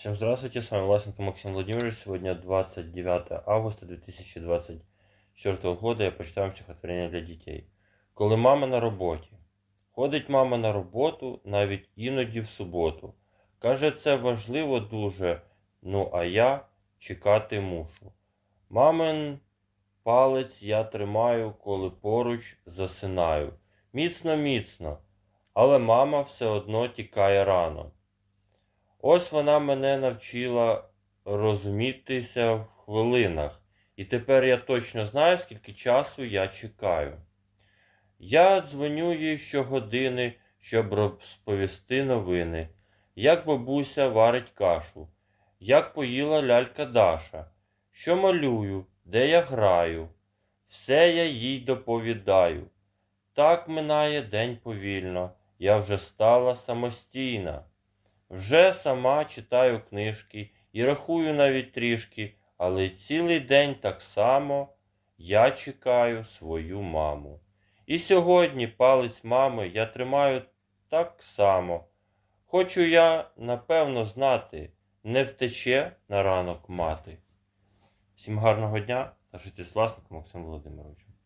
Всем здравствуйте, с вами Власенко Максим Владимирович. Сегодня 29 августа 2024 года. Я почитаю стихотворення для дітей. Коли мама на роботі. Ходить мама на роботу навіть іноді в суботу. Каже, це важливо дуже, ну а я чекати мушу. Мамин палець я тримаю, коли поруч засинаю. Міцно, міцно, але мама все одно тікає рано. Ось вона мене навчила розумітися в хвилинах, і тепер я точно знаю, скільки часу я чекаю. Я дзвоню їй щогодини, щоб розповісти новини, як бабуся варить кашу, як поїла лялька Даша, що малюю, де я граю, все я їй доповідаю. Так минає день повільно, я вже стала самостійна. Вже сама читаю книжки і рахую навіть трішки, але цілий день так само я чекаю свою маму. І сьогодні палець мами я тримаю так само. Хочу я, напевно, знати, не втече на ранок мати. Всім гарного дня та жити з власником Максим Володимировичем.